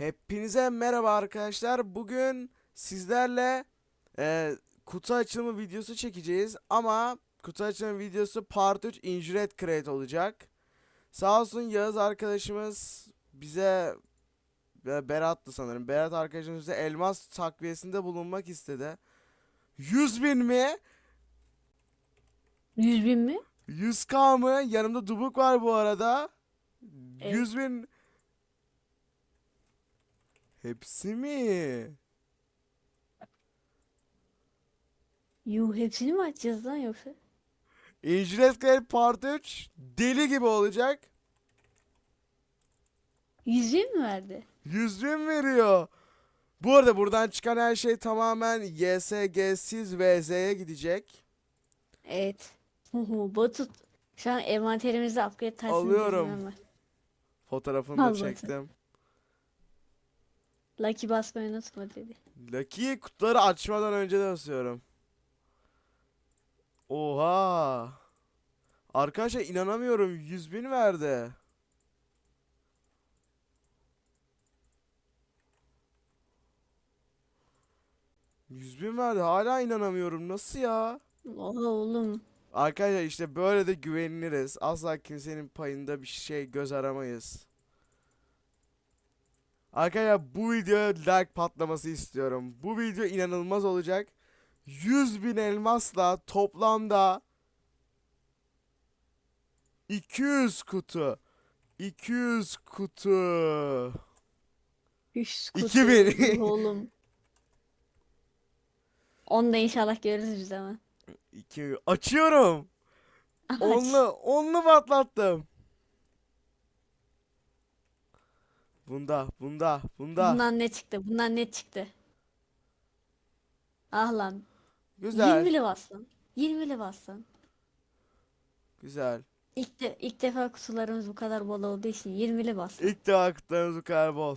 Hepinize merhaba arkadaşlar. Bugün sizlerle e, kutu açılımı videosu çekeceğiz ama kutu açılımı videosu Part 3 Injured Crate olacak. Sağ olsun Yağız arkadaşımız bize e, Berat'tı sanırım. Berat arkadaşımız bize elmas takviyesinde bulunmak istedi. 100 bin mi? 100 bin mi? 100k mı? Yanımda dubuk var bu arada. Evet. 100 bin. Hepsi mi? Yuh hepsini mi açacağız lan yoksa? Injured Crate Part 3 deli gibi olacak. 100 bin mi verdi? 100 bin veriyor. Bu arada buradan çıkan her şey tamamen YSG'siz VZ'ye gidecek. Evet. Huhu Batu şu an envanterimizde upgrade tarzını Alıyorum. Fotoğrafını da Al bakayım. çektim. Lucky basmayı unutma dedi. Lucky kutuları açmadan önce de basıyorum. Oha. Arkadaşlar inanamıyorum 100 bin verdi. Yüz bin verdi hala inanamıyorum nasıl ya? Oha oğlum. Arkadaşlar işte böyle de güveniliriz. Asla kimsenin payında bir şey göz aramayız. Arkadaşlar bu videoya like patlaması istiyorum. Bu video inanılmaz olacak. 100 bin elmasla toplamda 200 kutu. 200 kutu. 100 2000. Yuh oğlum. Onu da inşallah görürüz biz ama. 2 açıyorum. Aç. Onlu, onlu patlattım. Bunda, bunda, bunda. Bundan ne çıktı? Bundan ne çıktı? Ah lan. Güzel, 20'li bassan. 20'li bassan. güzel. İlk, de, ilk defa kutularımız bu kadar bol olduğu için 20'li bas. İlk defa kutlarımız bu kadar bol.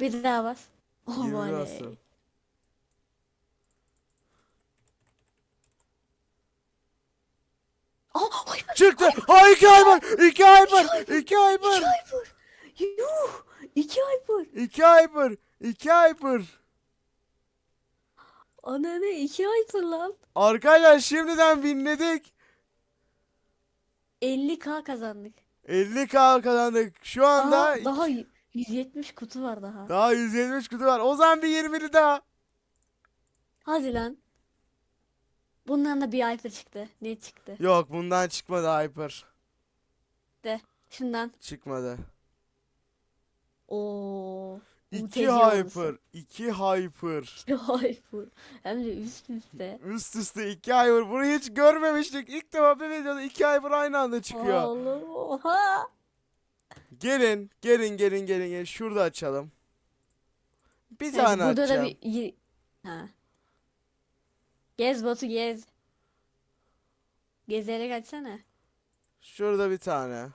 Bir daha bas. Oh 20 oley. bastım. Oh, ay, Çıktı. Ha iki ay var. İki ay var. İki ay iki var. Hyper. Yuh. İki hyper. İki var. İki var. Ana ne iki hyper lan. Arkadaşlar şimdiden winledik. 50k kazandık. 50k kazandık. Şu anda Daha, daha y- 170 kutu var daha. daha 170 kutu var. O zaman bir 20'li daha. Hadi lan. Bundan da bir hyper çıktı. Ne çıktı? Yok bundan çıkmadı hyper. De. Şundan. Çıkmadı. Oo. 2 UTC olması. hyper. 2 hyper. İki hyper. Hem de üst üste. Üst üste 2 hyper. Bunu hiç görmemiştik. İlk defa bir videoda 2 hyper aynı anda çıkıyor. Oğlum oha. Gelin, gelin, gelin, gelin, gelin. Şurada açalım. Bir Evet, tane burada da açacağım. bir ha. Gez Batu gez. Gezerek açsana. Şurada bir tane.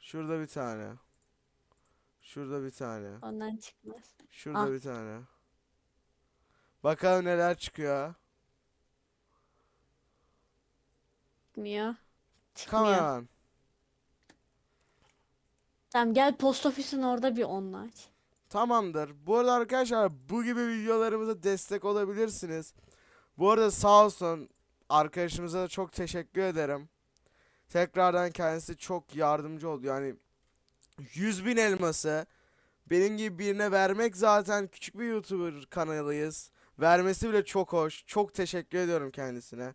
Şurada bir tane. Şurada bir tane. Ondan çıkmaz. Şurada Al. bir tane. Bakalım neler çıkıyor. Çıkmıyor. Çıkmıyor. On. Tamam gel post ofisin orada bir onunla aç. Tamamdır. Bu arada arkadaşlar bu gibi videolarımıza destek olabilirsiniz. Bu arada sağ olsun arkadaşımıza da çok teşekkür ederim. Tekrardan kendisi çok yardımcı oldu. Yani 100 bin elması benim gibi birine vermek zaten küçük bir YouTuber kanalıyız. Vermesi bile çok hoş. Çok teşekkür ediyorum kendisine.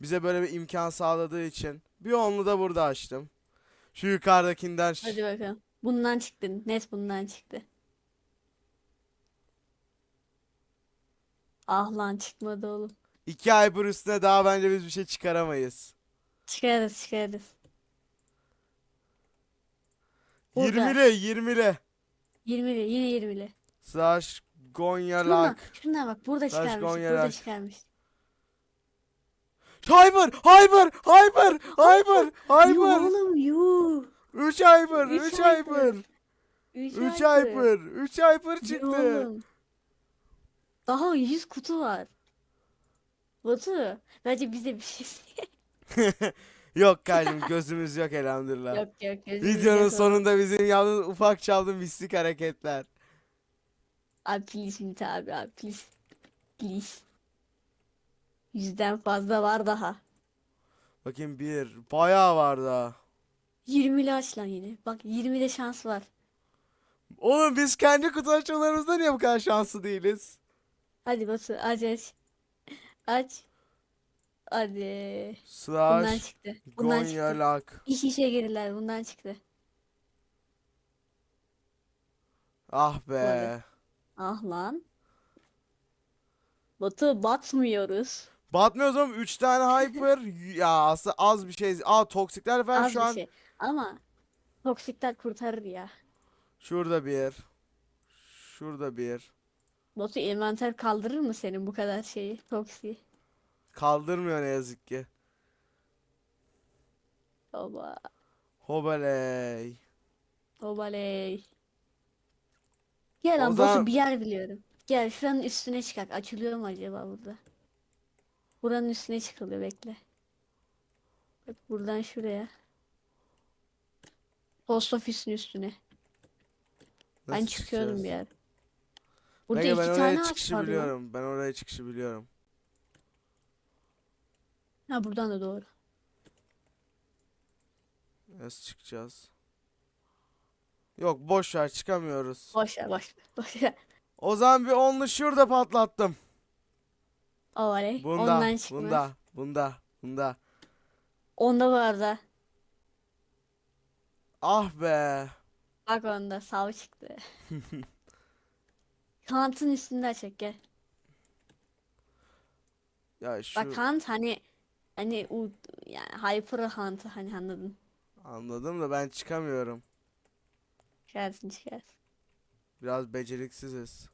Bize böyle bir imkan sağladığı için. Bir onlu da burada açtım. Şu yukarıdakinden Hadi bakalım. Bundan çıktı. Net bundan çıktı. Ah lan çıkmadı oğlum. İki ay üstüne daha bence biz bir şey çıkaramayız. Çıkarız çıkarız. Burada. 20'li 20'li. 20'li yine 20'li. Slash Gonya Şundan, Lak. şundan bak burada Taş çıkarmış. Gonya Burada çıkarmış. Hyper! Hyper! Hyper! Hyper! Hyper! oğlum yuh. 3 Hyper! Üç 3 hyper. Hyper! 3 3 Hyper! 3 Hyper çıktı. Daha 100 kutu var. Batu bence bize bir şey Yok kardeşim gözümüz yok elhamdülillah. Yok yok. gözümüz Videonun oğlum. sonunda bizim yaptığımız ufak çaplı mistik hareketler. Abi please Ümit abi abi please. Please. Yüzden fazla var daha. Bakayım bir. Bayağı var daha. 20'li aç lan yine. Bak 20'de şans var. Oğlum biz kendi kutu açmalarımızda niye bu kadar şanslı değiliz? Hadi Batu aç aç. Aç. Hadi. Bundan Slash çıktı. Bundan çıktı. Gonyalak. İş işe girdiler. Bundan çıktı. Ah be. Ah lan. Batu batmıyoruz. Batmıyoruz oğlum 3 tane hyper. ya aslında az bir şey. Aa toksikler falan Az şu bir an. şey. Ama toksikler kurtarır ya. Şurada bir. Şurada bir. Batu envanter kaldırır mı senin bu kadar şeyi? Toksi. Kaldırmıyor ne yazık ki. Oba. Hobaley. Obaley. Gel lan O Batu zaman- bir yer biliyorum. Gel şuranın üstüne çıkak. Açılıyor mu acaba burada? Buranın üstüne çıkılıyor bekle. Bak buradan şuraya. Post ofis'in üstüne. Ben Nasıl çıkıyorum çıkacağız? bir yer. Burada ben iki oraya tane çıkışı biliyorum. Ben oraya çıkışı biliyorum. Ha buradan da doğru. Nasıl çıkacağız? Yok boş ver çıkamıyoruz. Boş ver boş ver. Boş ver. O zaman bir onlu şurada patlattım. Oley. Bunda, Ondan çıkmaz. bunda, bunda, bunda. Onda bu arada. Ah be. Bak onda sav çıktı. Kantın üstünde açık gel. Ya şu Bak Kant hani hani u yani Hyper Hunt hani anladın. anladım da ben çıkamıyorum. Çıkarsın çıkarsın. Biraz beceriksiziz.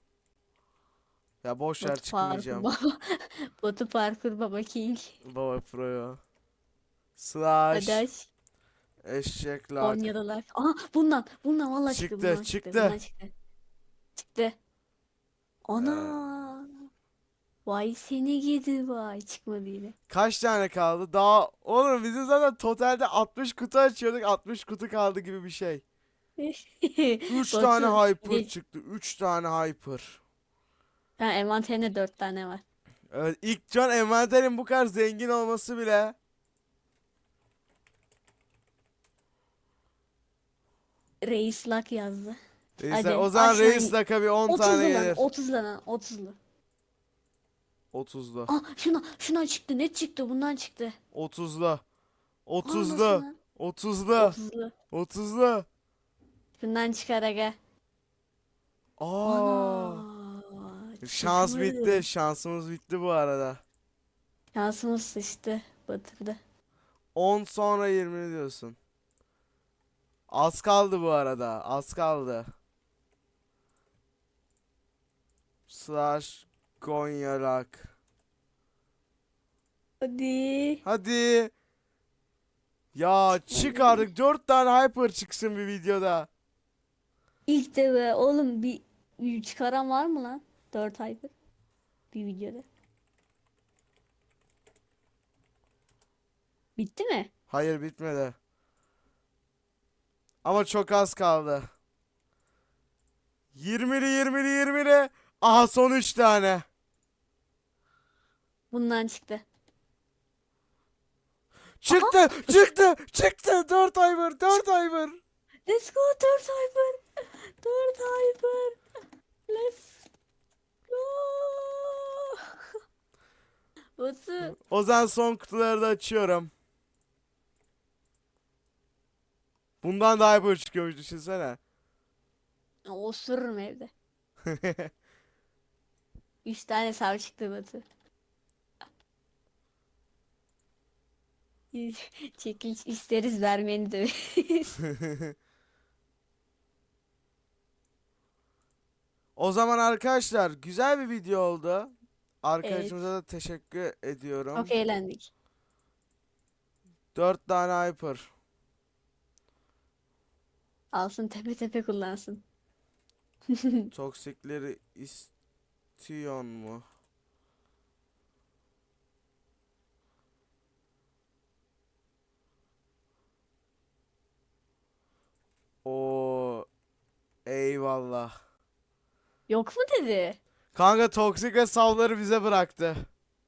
Ya boş ver Batu çıkmayacağım. Parkur baba. Batu Parkur baba King. Baba proyo. Slash Hadi aç. eşekler. Konya'dalar. Aha bundan. Bundan vallahi çıktı. Çıktı, bundan çıktı. Bundan çıktı. Çıktı. Ana. Vay seni gidi vay. Çıkmadı yine. Kaç tane kaldı? Daha oğlum bizim zaten totalde 60 kutu açıyorduk. 60 kutu kaldı gibi bir şey. 3 Batu, tane hyper çıktı. 3 tane hyper. Ha envanterinde dört tane var. Evet ilk can envanterin bu kadar zengin olması bile. Reis Luck yazdı. Neyse Hadi, o zaman aç reis lan. laka bir 10 30'lu tane lan. gelir. 30'lu lan. 30'lu. 30'lu. Ah şuna şuna çıktı. Ne çıktı? Bundan çıktı. 30'lu. Aa, 30'lu. nasıl lan? 30'lu. 30'lu. 30'lu. Şundan çıkar aga. Aa. Ana. Şans çıkmadı. bitti. Şansımız bitti bu arada. Şansımız sıçtı. Batırdı. 10 sonra 20 diyorsun. Az kaldı bu arada. Az kaldı. Slash Konyalak. Hadi. Hadi. Ya çık artık 4 tane hyper çıksın bir videoda. İlk de be oğlum bir, bir çıkaran var mı lan? 4 hyper. Bir videoda. Bitti mi? Hayır bitmedi. Ama çok az kaldı. 20'li 20'li 20'li. Aha son 3 tane. Bundan çıktı. Çıktı, çıktı, çıktı. 4 hyper, 4 hyper. Let's go 4 hyper. 4 hyper. Let's go. Batu. O zaman son kutuları da açıyorum. Bundan daha hyper çıkıyormuş düşünsene. Osururum evde. 3 tane sav çıktı Batu. Çekiliş isteriz vermeni de. O zaman arkadaşlar güzel bir video oldu. Arkadaşımıza da teşekkür ediyorum. Çok eğlendik. 4 tane hyper. Alsın tepe tepe kullansın. Toksikleri istiyor mu? Oo. Eyvallah. Yok mu dedi? Kanka toksik ve savları bize bıraktı.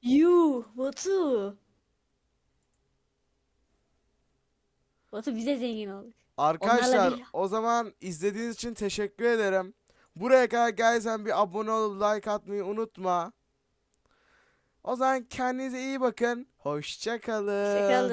Yuh Batu. Batu bize zengin olduk. Arkadaşlar bir- o zaman izlediğiniz için teşekkür ederim. Buraya kadar gelsen bir abone olup like atmayı unutma. O zaman kendinize iyi bakın. Hoşça kalın. Hoşçakalın.